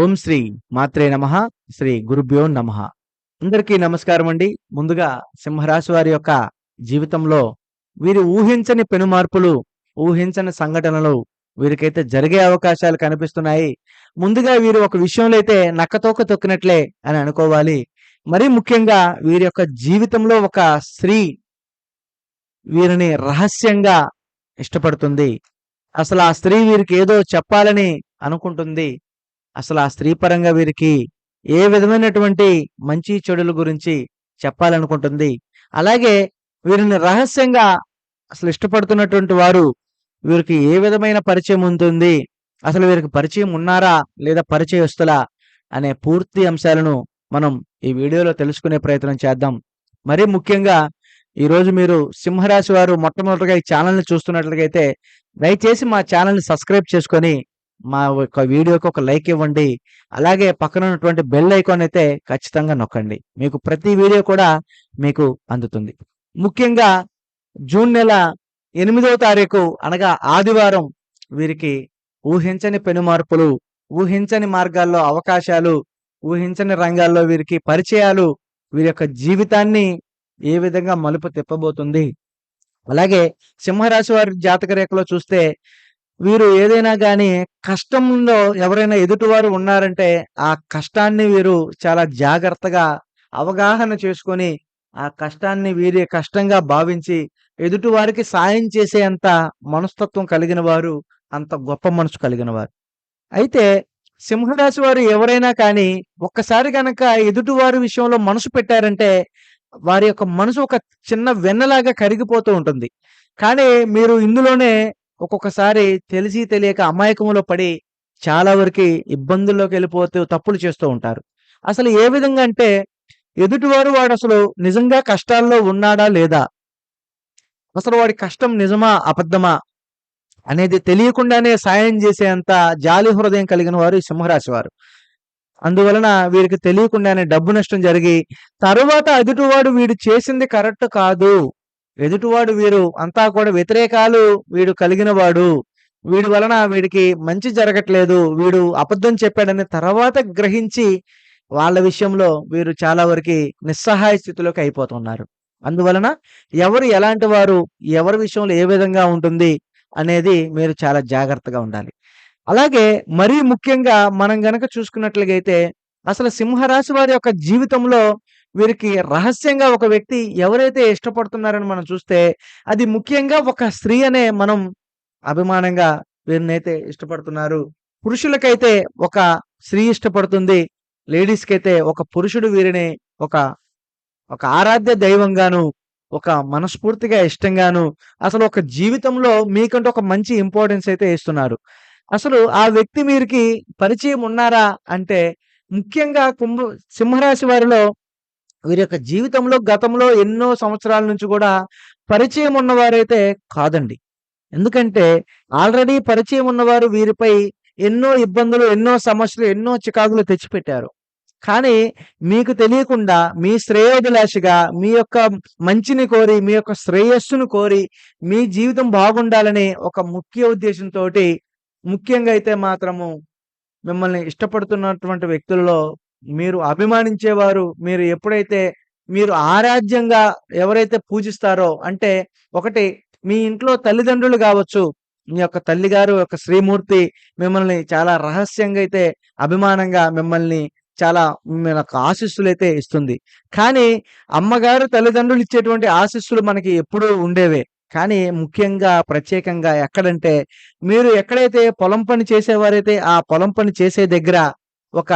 ఓం శ్రీ మాత్రే నమ శ్రీ గురుభ్యో నమ. అందరికీ నమస్కారం అండి. ముందుగా సింహరాశి వారి యొక్క జీవితంలో వీరు ఊహించని పెను మార్పులు ఊహించని సంఘటనలు వీరికైతే జరిగే అవకాశాలు కనిపిస్తున్నాయి. ముందుగా వీరు ఒక విషయంలో అయితే నక్కతోక తొక్కినట్లే అని అనుకోవాలి. మరీ ముఖ్యంగా వీరి యొక్క జీవితంలో ఒక స్త్రీ వీరిని రహస్యంగా ఇష్టపడుతుంది. అసలు ఆ స్త్రీ వీరికి ఏదో చెప్పాలని అనుకుంటుంది. అసలు ఆ స్త్రీ పరంగా వీరికి ఏ విధమైనటువంటి మంచి చెడుల గురించి చెప్పాలనుకుంటుంది? అలాగే వీరిని రహస్యంగా అసలు ఇష్టపడుతున్నటువంటి వారు వీరికి ఏ విధమైన పరిచయం ఉంటుంది? అసలు వీరికి పరిచయం ఉన్నారా? లేదా పరిచయస్తులా? అనే పూర్తి అంశాలను మనం ఈ వీడియోలో తెలుసుకునే ప్రయత్నం చేద్దాం. మరీ ముఖ్యంగా ఈరోజు మీరు సింహరాశి వారు మొట్టమొదటిగా ఈ ఛానల్ని చూస్తున్నట్లయితే దయచేసి మా ఛానల్ని సబ్స్క్రైబ్ చేసుకొని మా యొక్క వీడియోకి ఒక లైక్ ఇవ్వండి. అలాగే పక్కన ఉన్నటువంటి బెల్ ఐకాన్ అయితే ఖచ్చితంగా నొక్కండి. మీకు ప్రతి వీడియో కూడా మీకు అందుతుంది. ముఖ్యంగా జూన్ నెల ఎనిమిదవ తారీఖు అనగా ఆదివారం వీరికి ఊహించని పెను మార్పులు ఊహించని మార్గాల్లో అవకాశాలు ఊహించని రంగాల్లో వీరికి పరిచయాలు వీరి యొక్క జీవితాన్ని ఏ విధంగా మలుపు తిప్పబోతుంది. అలాగే సింహరాశి వారి జాతక రేఖలో చూస్తే వీరు ఏదైనా కానీ కష్టంలో ఎవరైనా ఎదుటివారు ఉన్నారంటే ఆ కష్టాన్ని వీరు చాలా జాగ్రత్తగా అవగాహన చేసుకొని ఆ కష్టాన్ని వీరి కష్టంగా భావించి ఎదుటివారికి సాయం చేసే అంత మనస్తత్వం కలిగిన వారు అంత గొప్ప మనసు కలిగిన వారు అయితే సింహరాశి వారు ఎవరైనా కానీ ఒక్కసారి కనుక ఎదుటివారి విషయంలో మనసు పెట్టారంటే వారి యొక్క మనసు ఒక చిన్న వెన్నలాగా కరిగిపోతూ ఉంటుంది. కానీ మీరు ఇందులోనే ఒక్కొక్కసారి తెలిసి తెలియక అమాయకంలో పడి చాలా వరకు ఇబ్బందుల్లోకి వెళ్ళిపోతూ తప్పులు చేస్తూ ఉంటారు. అసలు ఏ విధంగా అంటే ఎదుటివారు వాడు అసలు నిజంగా కష్టాల్లో ఉన్నాడా లేదా? అసలు వాడి కష్టం నిజమా అబద్ధమా అనేది తెలియకుండానే సాయం చేసేంత జాలి హృదయం కలిగిన వారు ఈ సింహరాశి వారు. అందువలన వీరికి తెలియకుండానే డబ్బు నష్టం జరిగి తరువాత ఎదుటివాడు వీడు చేసింది కరెక్ట్ కాదు. ఎదుటివాడు వీరు అంతా కూడా వ్యతిరేకాలు వీడు కలిగిన వాడు వీడి వలన వీడికి మంచి జరగట్లేదు. వీడు అబద్ధం చెప్పాడని తర్వాత గ్రహించి వాళ్ళ విషయంలో వీరు చాలా వరకు నిస్సహాయ స్థితిలోకి అయిపోతున్నారు. అందువలన ఎవరు ఎలాంటి వారు ఎవరి విషయంలో ఏ విధంగా ఉంటుంది అనేది మీరు చాలా జాగ్రత్తగా ఉండాలి. అలాగే మరీ ముఖ్యంగా మనం గనక చూసుకున్నట్లయితే అసలు సింహరాశి వారి యొక్క జీవితంలో వీరికి రహస్యంగా ఒక వ్యక్తి ఎవరైతే ఇష్టపడుతున్నారని మనం చూస్తే అది ముఖ్యంగా ఒక స్త్రీ అనే మనం అభిమానంగా వీరినైతే ఇష్టపడుతున్నారు. పురుషులకైతే ఒక స్త్రీ ఇష్టపడుతుంది. లేడీస్కి అయితే ఒక పురుషుడు వీరిని ఒక ఒక ఆరాధ్య దైవంగాను ఒక మనస్ఫూర్తిగా ఇష్టంగాను అసలు ఒక జీవితంలో మీకంటే ఒక మంచి ఇంపార్టెన్స్ అయితే ఇస్తున్నారు. అసలు ఆ వ్యక్తి మీరికి పరిచయం ఉన్నారా అంటే ముఖ్యంగా కుంభ సింహరాశి వారిలో వీరి యొక్క జీవితంలో గతంలో ఎన్నో సంవత్సరాల నుంచి కూడా పరిచయం ఉన్నవారైతే కాదండి. ఎందుకంటే ఆల్రెడీ పరిచయం ఉన్నవారు వీరిపై ఎన్నో ఇబ్బందులు ఎన్నో సమస్యలు ఎన్నో చికాకులు తెచ్చిపెట్టారు. కానీ మీకు తెలియకుండా మీ శ్రేయోభిలాషిగా మీ యొక్క మంచిని కోరి మీ యొక్క శ్రేయస్సును కోరి మీ జీవితం బాగుండాలని ఒక ముఖ్య ఉద్దేశంతో ముఖ్యంగా అయితే మాత్రము మిమ్మల్ని ఇష్టపడుతున్నటువంటి వ్యక్తుల్లో మీరు అభిమానించేవారు మీరు ఎప్పుడైతే మీరు ఆరాధ్యంగా ఎవరైతే పూజిస్తారో అంటే ఒకటి మీ ఇంట్లో తల్లిదండ్రులు కావచ్చు మీ యొక్క తల్లిగారు యొక్క శ్రీమూర్తి మిమ్మల్ని చాలా రహస్యంగా అయితే అభిమానంగా మిమ్మల్ని చాలా మనకు ఆశీస్సులు అయితే ఇస్తుంది. కానీ అమ్మగారు తల్లిదండ్రులు ఇచ్చేటువంటి ఆశీస్సులు మనకి ఎప్పుడూ ఉండేవే. కానీ ముఖ్యంగా ప్రత్యేకంగా ఎక్కడంటే మీరు ఎక్కడైతే పొలం పని చేసేవారైతే ఆ పొలం పని చేసే దగ్గర ఒక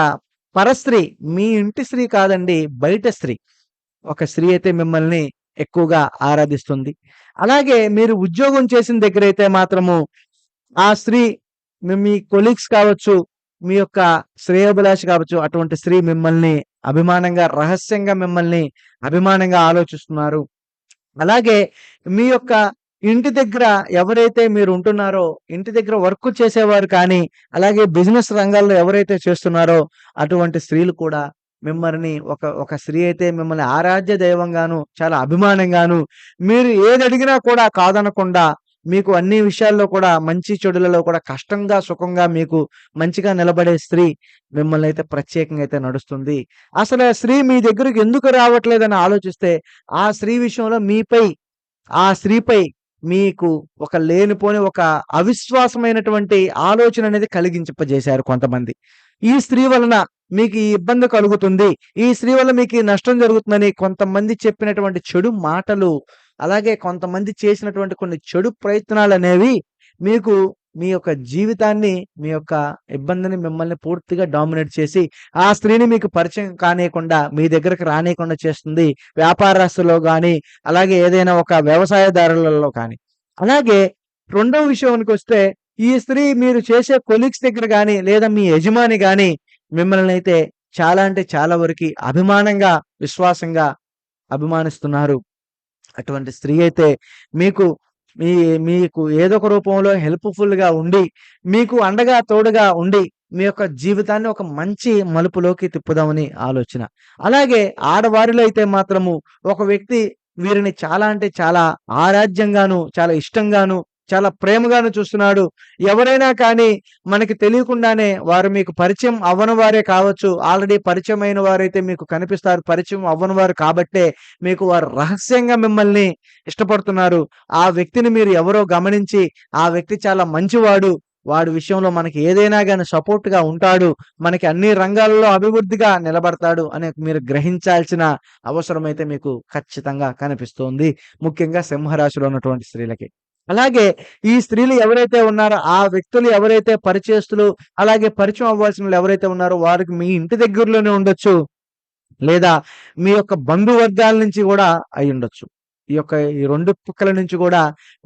పరస్త్రీ మీ ఇంటి స్త్రీ కాదండి బయట స్త్రీ. ఒక స్త్రీ అయితే మిమ్మల్ని ఎక్కువగా ఆరాధిస్తుంది. అలాగే మీరు ఉద్యోగం చేసిన దగ్గర అయితే మాత్రము ఆ స్త్రీ మీ కొలీగ్స్ కావచ్చు మీ యొక్క శ్రేయోభిలాష కావచ్చు అటువంటి స్త్రీ మిమ్మల్ని అభిమానంగా రహస్యంగా మిమ్మల్ని అభిమానంగా ఆలోచిస్తున్నారు. అలాగే మీ యొక్క ఇంటి దగ్గర ఎవరైతే మీరు ఉంటున్నారో ఇంటి దగ్గర వర్క్ చేసేవారు కానీ అలాగే బిజినెస్ రంగాల్లో ఎవరైతే చేస్తున్నారో అటువంటి స్త్రీలు కూడా మిమ్మల్ని ఒక ఒక స్త్రీ అయితే మిమ్మల్ని ఆరాధ్య దైవంగాను చాలా అభిమానంగాను మీరు ఏది అడిగినా కూడా కాదనకుండా మీకు అన్ని విషయాల్లో కూడా మంచి చెడులలో కూడా కష్టంగా సుఖంగా మీకు మంచిగా నిలబడే స్త్రీ మిమ్మల్ని అయితే ప్రత్యేకంగా అయితే నడుస్తుంది. అసలు ఆ స్త్రీ మీ దగ్గరకు ఎందుకు రావట్లేదని ఆలోచిస్తే ఆ స్త్రీ విషయంలో మీపై ఆ స్త్రీపై మీకు ఒక లేనిపోని ఒక అవిశ్వాసమైనటువంటి ఆలోచన అనేది కలిగించింపజేశారు కొంతమంది. ఈ స్త్రీ వలన మీకు ఈ ఇబ్బంది కలుగుతుంది. ఈ స్త్రీ వల్ల మీకు ఈ నష్టం జరుగుతుందని కొంతమంది చెప్పినటువంటి చెడు మాటలు అలాగే కొంతమంది చేసినటువంటి కొన్ని చెడు ప్రయత్నాలు అనేవి మీకు మీ యొక్క జీవితాన్ని మీ యొక్క ఇబ్బందిని మిమ్మల్ని పూర్తిగా డామినేట్ చేసి ఆ స్త్రీని మీకు పరిచయం కానియకుండా మీ దగ్గరకు రానియకుండా చేస్తుంది. వ్యాపారస్తులో కానీ అలాగే ఏదైనా ఒక వ్యవసాయదారులలో కానీ. అలాగే రెండవ విషయానికి వస్తే ఈ స్త్రీ మీరు చేసే కొలీగ్స్ దగ్గర కానీ లేదా మీ యజమాని కానీ మిమ్మల్ని అయితే చాలా అంటే చాలా వరకు అభిమానంగా విశ్వాసంగా అభిమానిస్తున్నారు. అటువంటి స్త్రీ అయితే మీకు మీ మీకు ఏదో ఒక రూపంలో హెల్ప్ఫుల్గా ఉండి మీకు అండగా తోడుగా ఉండి మీ యొక్క జీవితాన్ని ఒక మంచి మలుపులోకి తిప్పుదామని ఆలోచన. అలాగే ఆడవారిలో అయితే మాత్రము ఒక వ్యక్తి వీరిని చాలా అంటే చాలా ఆరాధ్యంగాను చాలా ఇష్టంగాను చాలా ప్రేమగాను చూస్తున్నాడు. ఎవరైనా కానీ మనకి తెలియకుండానే వారు మీకు పరిచయం అవ్వని వారే కావచ్చు. ఆల్రెడీ పరిచయం అయిన వారైతే మీకు కనిపిస్తారు. పరిచయం అవ్వని వారు కాబట్టే మీకు వారు రహస్యంగా మిమ్మల్ని ఇష్టపడుతున్నారు. ఆ వ్యక్తిని మీరు ఎవరో గమనించి ఆ వ్యక్తి చాలా మంచివాడు. వాడి విషయంలో మనకి ఏదైనా కానీ సపోర్ట్గా ఉంటాడు. మనకి అన్ని రంగాల్లో అభివృద్ధిగా నిలబడతాడు అని మీరు గ్రహించాల్సిన అవసరం అయితే మీకు ఖచ్చితంగా కనిపిస్తోంది. ముఖ్యంగా సింహరాశిలో ఉన్నటువంటి స్త్రీలకి. అలాగే ఈ స్త్రీలు ఎవరైతే ఉన్నారో ఆ వ్యక్తులు ఎవరైతే పరిచయస్తులు అలాగే పరిచయం అవ్వాల్సిన వాళ్ళు ఎవరైతే ఉన్నారో వారికి మీ ఇంటి దగ్గరలోనే ఉండొచ్చు. లేదా మీ యొక్క బంధువర్గాల నుంచి కూడా అయి ఉండొచ్చు. ఈ యొక్క ఈ రెండు పక్కల నుంచి కూడా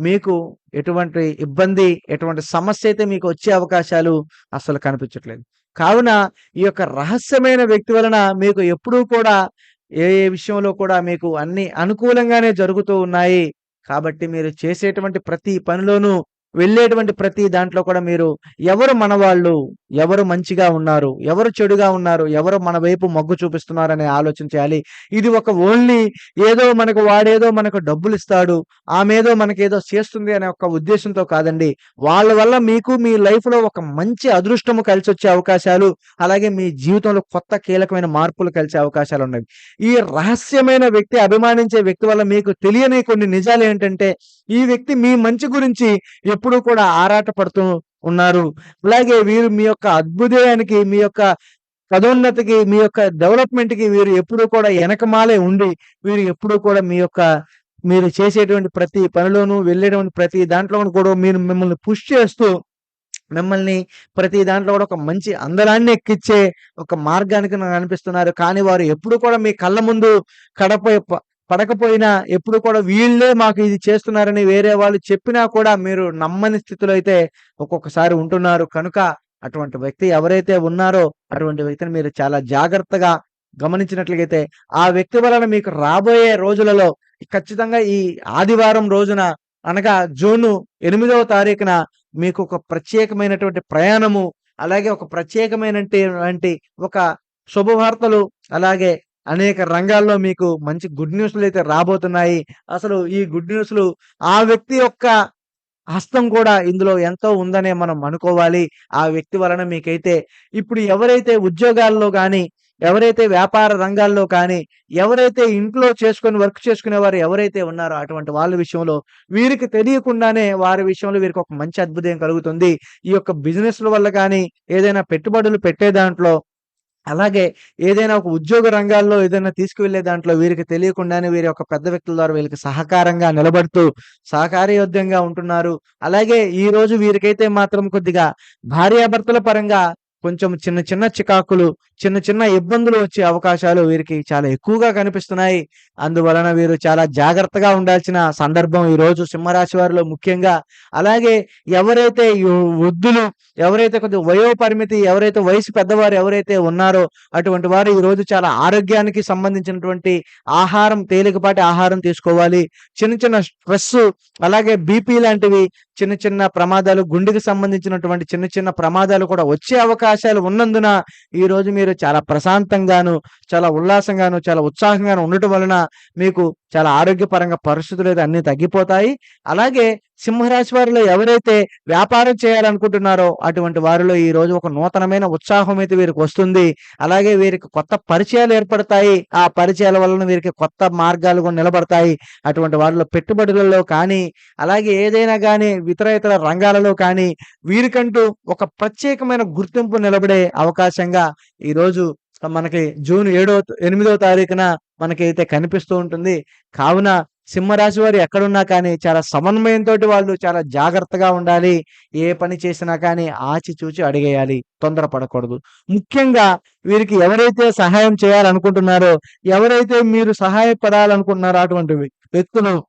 మీకు ఎటువంటి ఇబ్బంది ఎటువంటి సమస్య అయితే మీకు వచ్చే అవకాశాలు అసలు కనిపించట్లేదు. కావున ఈ యొక్క రహస్యమైన వ్యక్తి వలన మీకు ఎప్పుడూ కూడా ఏ ఏ విషయంలో కూడా మీకు అన్ని అనుకూలంగానే జరుగుతూ ఉన్నాయి. కాబట్టి మీరు చేసేటువంటి ప్రతి పనిలోనూ వెళ్ళేటువంటి ప్రతి దాంట్లో కూడా మీరు ఎవరు మనవాళ్ళు ఎవరు మంచిగా ఉన్నారు ఎవరు చెడుగా ఉన్నారు ఎవరు మన వైపు మొగ్గు చూపిస్తున్నారు అనే ఆలోచన చేయాలి. ఇది ఒక ఓన్లీ ఏదో మనకు వాడేదో మనకు డబ్బులు ఇస్తాడు ఆమెదో మనకేదో చేస్తుంది అనే ఒక ఉద్దేశంతో కాదండి. వాళ్ళ వల్ల మీకు మీ లైఫ్లో ఒక మంచి అదృష్టము కలిసి వచ్చే అవకాశాలు అలాగే మీ జీవితంలో కొత్త కీలకమైన మార్పులు కలిసే అవకాశాలు ఉన్నాయి. ఈ రహస్యమైన వ్యక్తి అభిమానించే వ్యక్తి వల్ల మీకు తెలియని కొన్ని నిజాలు ఏంటంటే ఈ వ్యక్తి మీ మంచి గురించి ఎప్పుడూ కూడా ఆరాట పడుతూ ఉన్నారు. అలాగే వీరు మీ యొక్క అద్భుతానికి మీ యొక్క పదోన్నతికి మీ యొక్క డెవలప్మెంట్కి వీరు ఎప్పుడూ కూడా వెనకమాలే ఉండి వీరు ఎప్పుడూ కూడా మీ యొక్క మీరు చేసేటువంటి ప్రతి పనిలోనూ వెళ్ళేటువంటి ప్రతి దాంట్లో కూడా మీరు మిమ్మల్ని పుష్ చేస్తూ మిమ్మల్ని ప్రతి దాంట్లో కూడా ఒక మంచి అందరాన్ని ఎక్కిచ్చే ఒక మార్గానికి నాకు అనిపిస్తున్నారు. కానీ వారు ఎప్పుడు కూడా మీ కళ్ళ ముందు కడప పడకపోయినా ఎప్పుడు కూడా వీళ్ళే మాకు ఇది చేస్తున్నారని వేరే వాళ్ళు చెప్పినా కూడా మీరు నమ్మని స్థితిలో అయితే ఒక్కొక్కసారి ఉంటున్నారు. కనుక అటువంటి వ్యక్తి ఎవరైతే ఉన్నారో అటువంటి వ్యక్తిని మీరు చాలా జాగ్రత్తగా గమనించినట్లయితే ఆ వ్యక్తి వలన మీకు రాబోయే రోజులలో ఖచ్చితంగా ఈ ఆదివారం రోజున అనగా జూను ఎనిమిదవ తారీఖున మీకు ఒక ప్రత్యేకమైనటువంటి ప్రయాణము అలాగే ఒక ప్రత్యేకమైనటువంటి ఒక శుభవార్తలు అలాగే అనేక రంగాల్లో మీకు మంచి గుడ్ న్యూస్లు అయితే రాబోతున్నాయి. అసలు ఈ గుడ్ న్యూస్లు ఆ వ్యక్తి యొక్క హస్తం కూడా ఇందులో ఎంతో ఉందనే మనం అనుకోవాలి. ఆ వ్యక్తి వలన మీకైతే ఇప్పుడు ఎవరైతే ఉద్యోగాల్లో కానీ ఎవరైతే వ్యాపార రంగాల్లో కానీ ఎవరైతే ఇంట్లో చేసుకొని వర్క్ చేసుకునే వారు ఎవరైతే ఉన్నారో అటువంటి వాళ్ళ విషయంలో వీరికి తెలియకుండానే వారి విషయంలో వీరికి ఒక మంచి అద్భుతం కలుగుతుంది. ఈ యొక్క బిజినెస్ల వల్ల కానీ ఏదైనా పెట్టుబడులు పెట్టే దాంట్లో అలాగే ఏదైనా ఒక ఉద్యోగ రంగాల్లో ఏదైనా తీసుకువెళ్ళే దాంట్లో వీరికి తెలియకుండానే వీరి యొక్క పెద్ద వ్యక్తుల ద్వారా వీరికి సహకారంగా నిలబడుతూ సహకారయోగ్యంగా ఉంటున్నారు. అలాగే ఈ రోజు వీరికైతే మాత్రం కొద్దిగా భార్యాభర్తల పరంగా కొంచెం చిన్న చిన్న చికాకులు చిన్న చిన్న ఇబ్బందులు వచ్చే అవకాశాలు వీరికి చాలా ఎక్కువగా కనిపిస్తున్నాయి. అందువలన వీరు చాలా జాగ్రత్తగా ఉండాల్సిన సందర్భం ఈ రోజు సింహరాశి వారిలో ముఖ్యంగా. అలాగే ఎవరైతే వృద్ధులు ఎవరైతే కొద్దిగా వయో పరిమితి ఎవరైతే వయసు పెద్దవారు ఎవరైతే ఉన్నారో అటువంటి వారు ఈ రోజు చాలా ఆరోగ్యానికి సంబంధించినటువంటి ఆహారం తేలికపాటి ఆహారం తీసుకోవాలి. చిన్న చిన్న స్ట్రెస్ అలాగే బీపీ లాంటివి చిన్న చిన్న ప్రమాదాలు గుండెకి సంబంధించినటువంటి చిన్న చిన్న ప్రమాదాలు కూడా వచ్చే అవకాశాలు ఉన్నందున ఈ రోజు మీరు చాలా ప్రశాంతంగాను చాలా ఉల్లాసంగాను చాలా ఉత్సాహంగాను ఉండటం వలన మీకు చాలా ఆరోగ్యపరంగా పరిస్థితులు అయితే అన్ని తగ్గిపోతాయి. అలాగే సింహరాశి వారిలో ఎవరైతే వ్యాపారం చేయాలనుకుంటున్నారో అటువంటి వారిలో ఈ రోజు ఒక నూతనమైన ఉత్సాహం అయితే వీరికి వస్తుంది. అలాగే వీరికి కొత్త పరిచయాలు ఏర్పడతాయి. ఆ పరిచయాల వలన వీరికి కొత్త మార్గాలు కూడా నిలబడతాయి. అటువంటి వారిలో పెట్టుబడులలో కానీ అలాగే ఏదైనా కానీ ఇతర ఇతర రంగాలలో కానీ వీరికంటూ ఒక ప్రత్యేకమైన గుర్తింపు నిలబడే అవకాశంగా ఈరోజు మనకి జూన్ ఏడో ఎనిమిదో తారీఖున మనకైతే కనిపిస్తూ ఉంటుంది. కావున సింహరాశి వారు ఎక్కడున్నా కానీ చాలా సమన్వయంతో వాళ్ళు చాలా జాగ్రత్తగా ఉండాలి. ఏ పని చేసినా కానీ ఆచిచూచి అడిగేయాలి. తొందరపడకూడదు. ముఖ్యంగా వీరికి ఎవరైతే సహాయం చేయాలనుకుంటున్నారో ఎవరైతే మీరు సహాయపడాలనుకుంటున్నారో అటువంటి వ్యక్తులు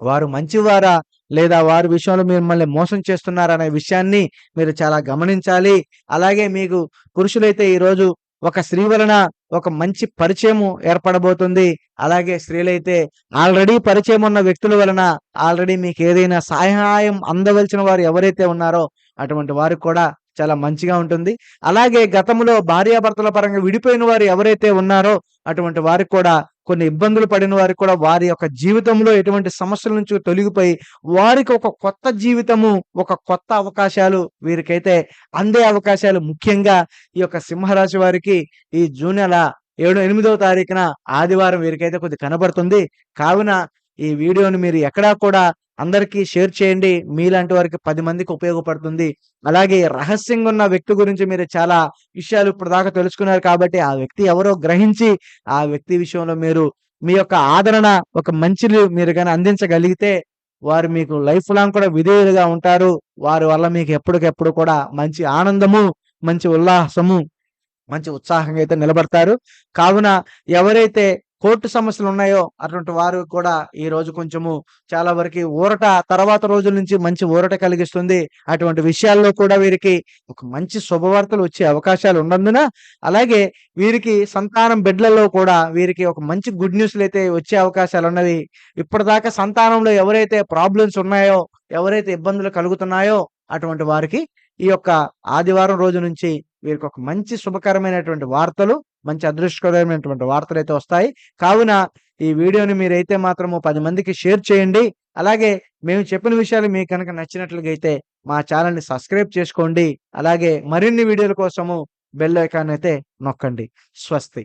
వారు మంచివారా లేదా వారి విషయంలో మిమ్మల్ని మోసం చేస్తున్నారనే విషయాన్ని మీరు చాలా గమనించాలి. అలాగే మీకు పురుషులైతే ఈరోజు ఒక స్త్రీ వలన ఒక మంచి పరిచయము ఏర్పడబోతుంది. అలాగే స్త్రీలైతే ఆల్రెడీ పరిచయం ఉన్న వ్యక్తుల వలన ఆల్రెడీ మీకు ఏదైనా సహాయం అందవలసిన వారు ఎవరైతే ఉన్నారో అటువంటి వారికి కూడా చాలా మంచిగా ఉంటుంది. అలాగే గతంలో భార్యాభర్తల పరంగా విడిపోయిన వారు ఎవరైతే ఉన్నారో అటువంటి వారికి కూడా కొన్ని ఇబ్బందులు పడిన వారికి కూడా వారి యొక్క జీవితంలో ఎటువంటి సమస్యల నుంచి తొలగిపోయి వారికి ఒక కొత్త జీవితము ఒక కొత్త అవకాశాలు వీరికైతే అందే అవకాశాలు ముఖ్యంగా ఈ యొక్క సింహరాశి వారికి ఈ జూన్ నెల ఏడు ఎనిమిదవ తారీఖున ఆదివారం వీరికైతే కొద్ది కనబడుతుంది. కావున ఈ వీడియోని మీరు ఎక్కడా కూడా అందరికీ షేర్ చేయండి. మీలాంటి వారికి పది మందికి ఉపయోగపడుతుంది. అలాగే రహస్యంగా ఉన్న వ్యక్తి గురించి మీరు చాలా విషయాలు ఇప్పుడు తెలుసుకున్నారు కాబట్టి ఆ వ్యక్తి ఎవరో గ్రహించి ఆ వ్యక్తి విషయంలో మీరు మీ యొక్క ఆదరణ ఒక మంచిని మీరు కానీ అందించగలిగితే వారు మీకు లైఫ్ లాంగ్ కూడా విధేయులుగా ఉంటారు. వారి వల్ల మీకు ఎప్పటికెప్పుడు కూడా మంచి ఆనందము మంచి ఉల్లాసము మంచి ఉత్సాహంగా అయితే నిలబడతారు. కావున ఎవరైతే కోర్టు సమస్యలు ఉన్నాయో అటువంటి వారు కూడా ఈ రోజు కొంచెము చాలా వరకు ఊరట తర్వాత రోజుల నుంచి మంచి ఊరట కలిగిస్తుంది. అటువంటి విషయాల్లో కూడా వీరికి ఒక మంచి శుభవార్తలు వచ్చే అవకాశాలు ఉన్నందున అలాగే వీరికి సంతానం బిడ్డలలో కూడా వీరికి ఒక మంచి గుడ్ న్యూస్లు అయితే వచ్చే అవకాశాలు ఉన్నవి. ఇప్పటిదాకా సంతానంలో ఎవరైతే ప్రాబ్లమ్స్ ఉన్నాయో ఎవరైతే ఇబ్బందులు కలుగుతున్నాయో అటువంటి వారికి ఈ యొక్క ఆదివారం రోజు నుంచి వీరికి ఒక మంచి శుభకరమైనటువంటి వార్తలు మంచి అదృష్టకరమైనటువంటి వార్తలు అయితే వస్తాయి. కావున ఈ వీడియోని మీరైతే మాత్రము పది మందికి షేర్ చేయండి. అలాగే మేము చెప్పిన విషయాలు మీకు కనుక నచ్చినట్లుగా అయితే మా ఛానల్ని సబ్స్క్రైబ్ చేసుకోండి. అలాగే మరిన్ని వీడియోల కోసము బెల్ ఐకాన్ అయితే నొక్కండి. స్వస్తి.